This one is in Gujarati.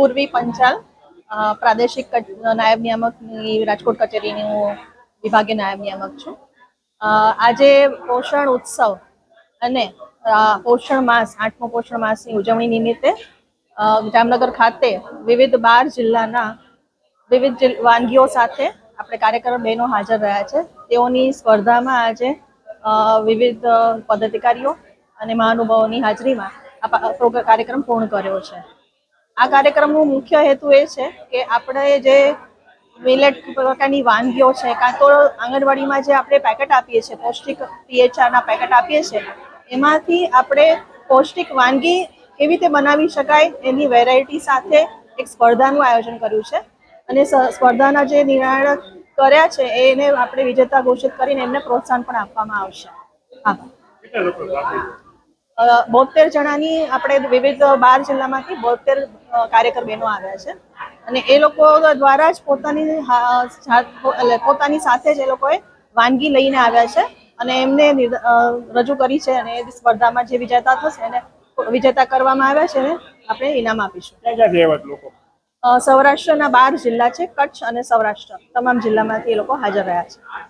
પૂર્વી પંચાલ પ્રાદેશિક નાયબ નિયામકની રાજકોટ કચેરીની હું વિભાગીય નાયબ નિયામક છું. આજે પોષણ ઉત્સવ અને પોષણ માસ, આઠમો પોષણ માસની ઉજવણી નિમિત્તે જામનગર ખાતે વિવિધ બાર જિલ્લાના વિવિધ વાનગીઓ સાથે આપણે કાર્યક્રમ બહેનો હાજર રહ્યા છે. તેઓની સ્પર્ધામાં આજે વિવિધ પદાધિકારીઓ અને મહાનુભાવોની હાજરીમાં આ કાર્યક્રમ પૂર્ણ કર્યો છે. આ કાર્યક્રમનો મુખ્ય હેતુ એ છે કે આપણે જે મિલેટ પ્રકારની વાનગીઓ છે, કાં તો આંગણવાડીમાં જે આપણે પેકેટ આપીએ છીએ, પૌષ્ટિક પીએચઆરના પેકેટ આપીએ છીએ, એમાંથી આપણે પૌષ્ટિક વાનગી કેવી રીતે બનાવી શકાય એની વેરાયટી સાથે એક સ્પર્ધાનું આયોજન કર્યું છે. અને સ્પર્ધાના જે નિર્ણાયક કર્યા છે, એને આપણે વિજેતા ઘોષિત કરીને એમને પ્રોત્સાહન પણ આપવામાં આવશે. હા. બોતેર જણાની આપણે વિવિધ બાર જિલ્લામાંથી બોતેર કાર્યકર બહેનો આવ્યા છે. અને એ લોકો દ્વારા જ પોતાની પોતાની સાથે જ એ લોકોએ વાનગી લઈને આવ્યા છે. અને એમને રજૂ કરી છે અને એ સ્પર્ધામાં જે વિજેતા થશે એને વિજેતા કરવામાં આવ્યા છે આપણે ઇનામ આપીશું. સૌરાષ્ટ્રના બાર જિલ્લા છે કચ્છ અને સૌરાષ્ટ્ર તમામ જિલ્લામાંથી એ લોકો હાજર રહ્યા છે.